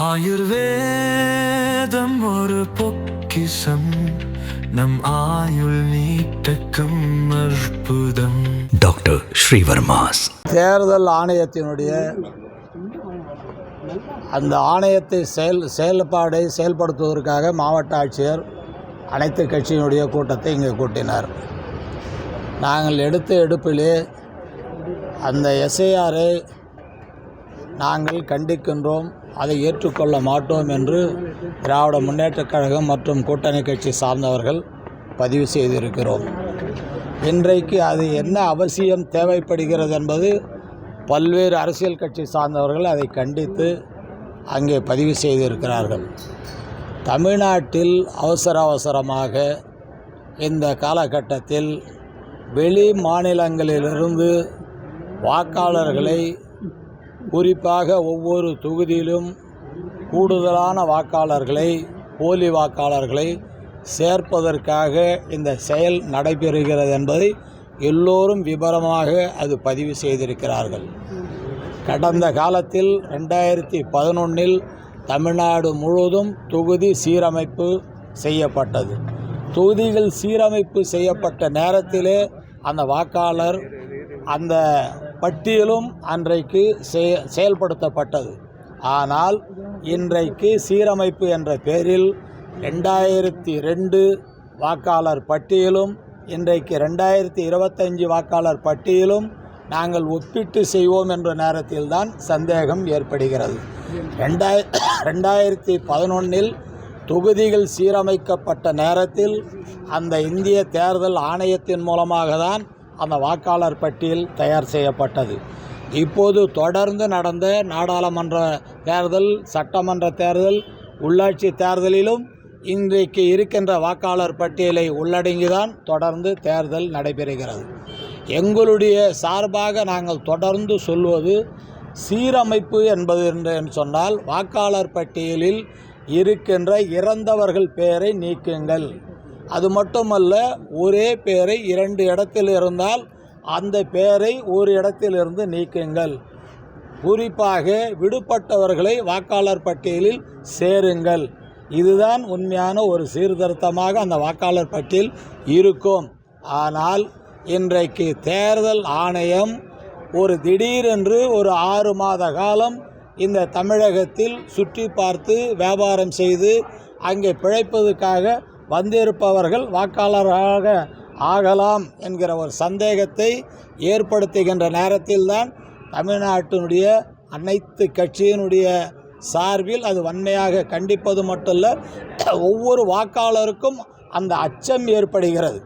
ஆயுர்வேதம் ஒரு பொக்கிசம் நம் ஆயுள் நீட்டக்கும் அற்புதம். டாக்டர் ஸ்ரீவர்மாஸ். தேர்தல் ஆணையத்தினுடைய அந்த ஆணையத்தை செயல் செயல்பாடை செயல்படுத்துவதற்காக மாவட்ட ஆட்சியர் அனைத்து கட்சியினுடைய கூட்டத்தை இங்கே கூட்டினார். நாங்கள் எடுத்த எடுப்பிலே அந்த எஸ்ஐஆரை நாங்கள் கண்டிக்கின்றோம் அதை ஏற்றுக்கொள்ள மாட்டோம் என்று திராவிட முன்னேற்றக் கழகம் மற்றும் கூட்டணி கட்சி சார்ந்தவர்கள் பதிவு செய்திருக்கிறோம். இன்றைக்கு அது என்ன அவசியம் தேவைப்படுகிறது என்பது பல்வேறு அரசியல் கட்சி சார்ந்தவர்கள் அதை கண்டித்து அங்கே பதிவு செய்திருக்கிறார்கள். தமிழ்நாட்டில் அவசர அவசரமாக இந்த காலகட்டத்தில் வெளி மாநிலங்களிலிருந்து வாக்காளர்களை குறிப்பாக ஒவ்வொரு தொகுதியிலும் கூடுதலான வாக்காளர்களை போலி வாக்காளர்களை சேர்ப்பதற்காக இந்த செயல் நடைபெறுகிறது என்பதை எல்லோரும் விபரமாக அது பதிவு செய்திருக்கிறார்கள். கடந்த காலத்தில் ரெண்டாயிரத்தி பதினொன்றில் தமிழ்நாடு முழுவதும் தொகுதி சீரமைப்பு செய்யப்பட்டது. தொகுதிகள் சீரமைப்பு செய்யப்பட்ட நேரத்திலே அந்த வாக்காளர் அந்த பட்டியலும் அன்றைக்கு செய- செயல்படுத்தப்பட்டது. ஆனால் இன்றைக்கு சீரமைப்பு என்ற பெயரில் ரெண்டாயிரத்தி ரெண்டு வாக்காளர் பட்டியலும் இன்றைக்கு ரெண்டாயிரத்தி இருபத்தஞ்சி வாக்காளர் பட்டியலும் நாங்கள் ஒப்பிட்டு செய்வோம் என்ற நேரத்தில்தான் சந்தேகம் ஏற்படுகிறது. ரெண்டாய ரெண்டாயிரத்தி பதினொன்றில் தொகுதிகள் சீரமைக்கப்பட்ட நேரத்தில் அந்த இந்திய தேர்தல் ஆணையத்தின் மூலமாக தான் அந்த வாக்காளர் பட்டியல் தயார் செய்யப்பட்டது. இப்போது தொடர்ந்து நடந்த நாடாளுமன்ற தேர்தல் சட்டமன்ற தேர்தல் உள்ளாட்சி தேர்தலிலும் இன்றைக்கு இருக்கின்ற வாக்காளர் பட்டியலை உள்ளடங்கிதான் தொடர்ந்து தேர்தல் நடைபெறுகிறது. எங்களுடைய சார்பாக நாங்கள் தொடர்ந்து சொல்வது சீரமைப்பு என்பது என்று சொன்னால் வாக்காளர் பட்டியலில் இருக்கின்ற இறந்தவர்கள் பெயரை நீக்குங்கள். அது மட்டுமல்ல ஒரே பெயரை இரண்டு இடத்தில் இருந்தால் அந்த பெயரை ஒரு இடத்திலிருந்து நீக்குங்கள். குறிப்பாக விடுபட்டவர்களை வாக்காளர் பட்டியலில் சேருங்கள். இதுதான் உண்மையான ஒரு சீர்திருத்தமாக அந்த வாக்காளர் பட்டியல் இருக்கும். ஆனால் இன்றைக்கு தேர்தல் ஆணையம் ஒரு திடீரென்று ஒரு ஆறு மாத காலம் இந்த தமிழகத்தில் சுற்றி பார்த்து வியாபாரம் செய்து அங்கே பிழைப்பதற்காக வந்திருப்பவர்கள் வாக்காளராக ஆகலாம் என்கிற ஒரு சந்தேகத்தை ஏற்படுத்துகின்ற நேரத்தில்தான் தமிழ்நாட்டினுடைய அனைத்து கட்சியினுடைய சார்பில் அது வன்மையாக கண்டிப்பது மட்டுமல்ல ஒவ்வொரு வாக்காளருக்கும் அந்த அச்சம் ஏற்படுகிறது.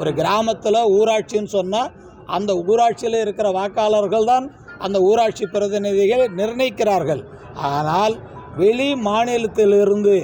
ஒரு கிராமத்தில் ஊராட்சின்னு சொன்னால் அந்த ஊராட்சியில் இருக்கிற வாக்காளர்கள் தான் அந்த ஊராட்சி பிரதிநிதிகளை நிர்ணயிக்கிறார்கள். ஆனால் வெளி மாநிலத்திலிருந்து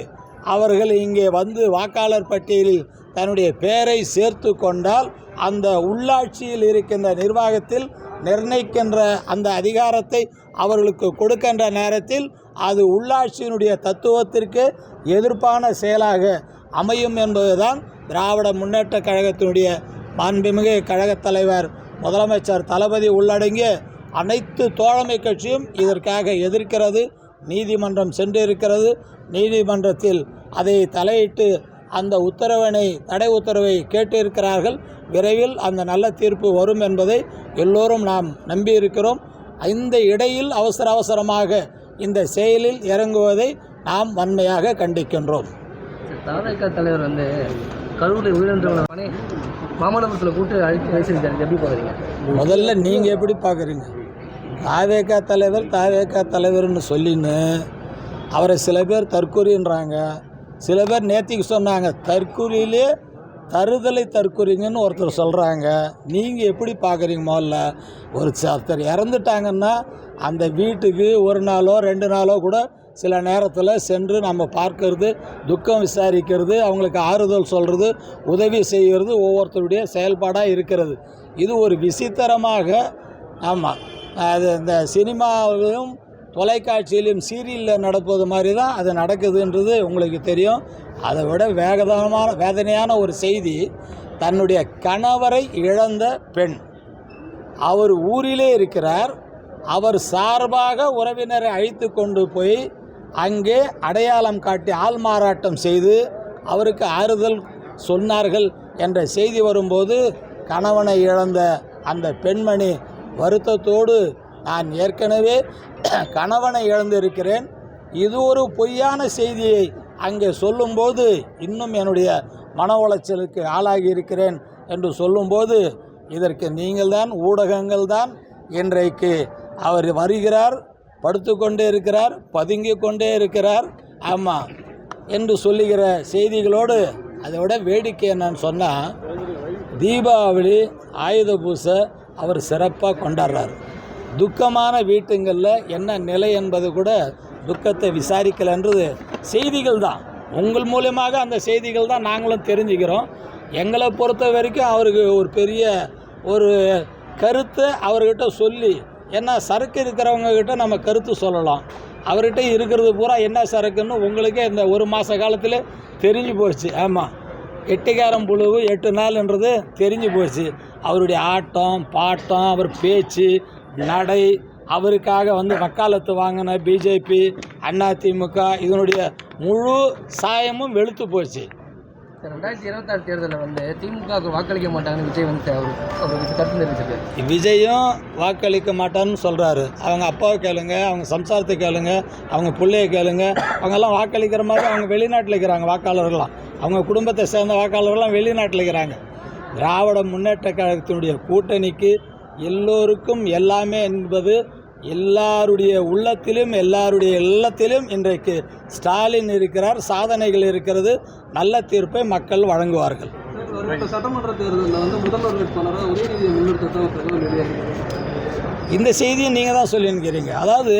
அவர்கள் இங்கே வந்து வாக்காளர் பட்டியலில் தன்னுடைய பெயரை சேர்த்து கொண்டால் அந்த உள்ளாட்சியில் இருக்கின்ற நிர்வாகத்தில் நிர்ணயிக்கின்ற அந்த அதிகாரத்தை அவர்களுக்கு கொடுக்கின்ற நேரத்தில் அது உள்ளாட்சியினுடைய தத்துவத்திற்கு எதிர்ப்பான செயலாக அமையும் என்பதுதான் திராவிட முன்னேற்ற கழகத்தினுடைய மாண்புமிகு கழகத் தலைவர் முதலமைச்சர் தளபதி உள்ளடங்கிய அனைத்து தோழமை கட்சியும் இதற்காக எதிர்க்கிறது. நீதிமன்றம் சென்றிருக்கிறது. நீதிமன்றத்தில் அதை தலையிட்டு அந்த உத்தரவினை தடை உத்தரவை கேட்டிருக்கிறார்கள். விரைவில் அந்த நல்ல தீர்ப்பு வரும் என்பதை எல்லோரும் நாம் நம்பியிருக்கிறோம். இந்த இடையில் அவசர அவசரமாக இந்த செயலில் இறங்குவதை நாம் வன்மையாக கண்டிக்கின்றோம். தாவேக்கா தலைவர் வந்து கரூரில் உயிரிழந்தவங்களை மாமல்லபுரத்தில் கூட்டு அழைத்து எப்படி பார்க்குறீங்க முதல்ல நீங்கள் எப்படி பார்க்குறீங்க தாவேக்கா தலைவர் தாவேக்கா தலைவர்னு சொல்லின்னு அவரை சில பேர் தற்கொலைன்றாங்க. சில பேர் நேத்திக்கு சொன்னாங்க தற்கொலையிலே தருதலை தற்கொலைங்கன்னு ஒருத்தர் சொல்கிறாங்க நீங்கள் எப்படி பார்க்குறீங்க முதல்ல ஒரு ஒருத்தர் இறந்துட்டாங்கன்னா அந்த வீட்டுக்கு ஒரு நாளோ ரெண்டு நாளோ கூட சில நேரத்தில் சென்று நம்ம பார்க்கறது துக்கம் விசாரிக்கிறது அவங்களுக்கு ஆறுதல் சொல்கிறது உதவி செய்கிறது ஒவ்வொருத்தருடைய செயல்பாடாக இருக்கிறது. இது ஒரு விசித்திரமாக ஆமாம் அது இந்த சினிமாவிலும் தொலைக்காட்சியிலும் சீரியலில் நடப்பது மாதிரி தான் அது நடக்குதுன்றது உங்களுக்கு தெரியும். அதை விட வேகதமான வேதனையான ஒரு செய்தி தன்னுடைய கணவரை இழந்த பெண். அவர் ஊரிலே இருக்கிறார். அவர் சார்பாக உறவினரை அழைத்து கொண்டு போய் அங்கே அடையாளம் காட்டி ஆள் மாறாட்டம் செய்து அவருக்கு ஆறுதல் சொன்னார்கள் என்ற செய்தி வரும்போது கணவனை இழந்த அந்த பெண்மணி வருத்தத்தோடு நான் ஏற்கனவே கணவனை இழந்திருக்கிறேன். இது ஒரு பொய்யான செய்தியை அங்கே சொல்லும்போது இன்னும் என்னுடைய மன உளைச்சலுக்கு ஆளாகி இருக்கிறேன் என்று சொல்லும்போது இதற்கு நீங்கள்தான் ஊடகங்கள் தான் இன்றைக்கு அவர் வருகிறார் படுத்துக்கொண்டே இருக்கிறார் பதுங்கி கொண்டே இருக்கிறார். ஆமாம் என்று சொல்லுகிற செய்திகளோடு அதை விட வேடிக்கை என்னன்னு சொன்னால் தீபாவளி ஆயுத பூசை அவர் சிறப்பாக கொண்டாடுறார். துக்கமான வீட்டுங்களில் என்ன நிலை என்பது கூட துக்கத்தை விசாரிக்கலைன்றது செய்திகள் தான். உங்கள் மூலியமாக அந்த செய்திகள் தான் நாங்களும் தெரிஞ்சுக்கிறோம். எங்களை பொறுத்த வரைக்கும் அவருக்கு ஒரு பெரிய ஒரு கருத்தை அவர்கிட்ட சொல்லி ஏன்னா சரக்கு இருக்கிறவங்கக்கிட்ட நம்ம கருத்து சொல்லலாம். அவர்கிட்ட இருக்கிறது பூரா என்ன சரக்குன்னு உங்களுக்கே இந்த ஒரு மாத காலத்தில் தெரிஞ்சு போச்சு. ஆமாம் எட்டுக்காரம் புழுவு எட்டு நாள்ன்றது தெரிஞ்சு போச்சு. அவருடைய ஆட்டம் பாட்டம் அவர் பேச்சு நடை அவருக்காக வந்து வக்காலத்து வாங்கின பிஜேபி அதிமுக இதனுடைய முழு சாயமும் வெளுத்து போச்சு. ரெண்டாயிரத்தி இருபத்தாறு தேர்தலில் வந்து திமுகவுக்கு வாக்களிக்க மாட்டாங்கன்னு விஜய் வந்து அவர் அவருக்கு கருத்து விஜயும் வாக்களிக்க மாட்டான்னு சொல்கிறாரு அவங்க அப்பாவை கேளுங்க அவங்க சம்சாரத்தை கேளுங்க அவங்க பிள்ளைய கேளுங்க. அவங்கெல்லாம் வாக்களிக்கிற மாதிரி அவங்க வெளிநாட்டில் இருக்கிறாங்க வாக்காளர்கள்லாம். அவங்க குடும்பத்தை சேர்ந்த வாக்காளர்கள்லாம் வெளிநாட்டில் இருக்கிறாங்க. திராவிட முன்னேற்ற கழகத்தினுடைய கூட்டணிக்கு எல்லோருக்கும் எல்லாமே என்பது எல்லாருடைய உள்ளத்திலும் எல்லாருடைய இல்லத்திலும் இன்றைக்கு ஸ்டாலின் இருக்கிறார் சாதனைகள் இருக்கிறது நல்ல தீர்ப்பை மக்கள் வழங்குவார்கள். இப்போ சட்டமன்ற தேர்தலில் வந்து முதல்வர் வேட்பாளராக உதயநிதியை முன்னிறுத்தத்தான் தகவல் வெளியாகிறது இந்த செய்தியை நீங்கள் தான் சொல்லியிருக்கிறீங்க. அதாவது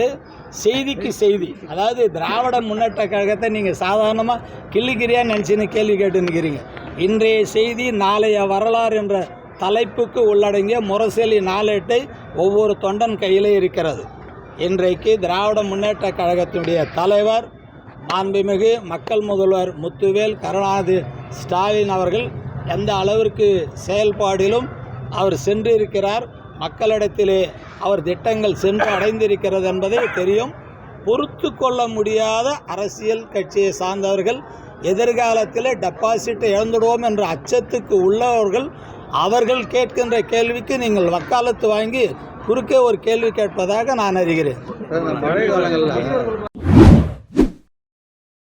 செய்திக்கு செய்தி அதாவது திராவிட முன்னேற்ற கழகத்தை நீங்கள் சாதாரணமாக கிள்ளிக்கிறியான்னு நினச்சின்னு கேள்வி கேட்டுன்னுக்கிறீங்க. இன்றைய செய்தி நாளைய வரலாறு என்ற தலைப்புக்கு உள்ளடங்கிய முரசொலி நாளேட்டை ஒவ்வொரு தொண்டன் கையிலே இருக்கிறது. இன்றைக்கு திராவிட முன்னேற்ற கழகத்தினுடைய தலைவர் மாண்புமிகு மக்கள் முதல்வர் முத்துவேல் கருணாநிதி ஸ்டாலின் அவர்கள் எந்த அளவிற்கு செயல்பாடிலும் அவர் சென்றிருக்கிறார் மக்களிடத்திலே அவர் திட்டங்கள் சென்று அடைந்திருக்கிறது என்பதை தெரியும். பொறுத்து கொள்ள முடியாத அரசியல் கட்சியை சார்ந்தவர்கள் எதிர்காலத்தில் டெபாசிட்டை இழந்துடுவோம் என்ற அச்சத்துக்கு உள்ளவர்கள் அவர்கள் கேட்கின்ற கேள்விக்கு நீங்கள் வக்காலத்து வாங்கி குறுக்கே ஒரு கேள்வி கேட்பதாக நான் அறிகிறேன். மழை காலங்களில்.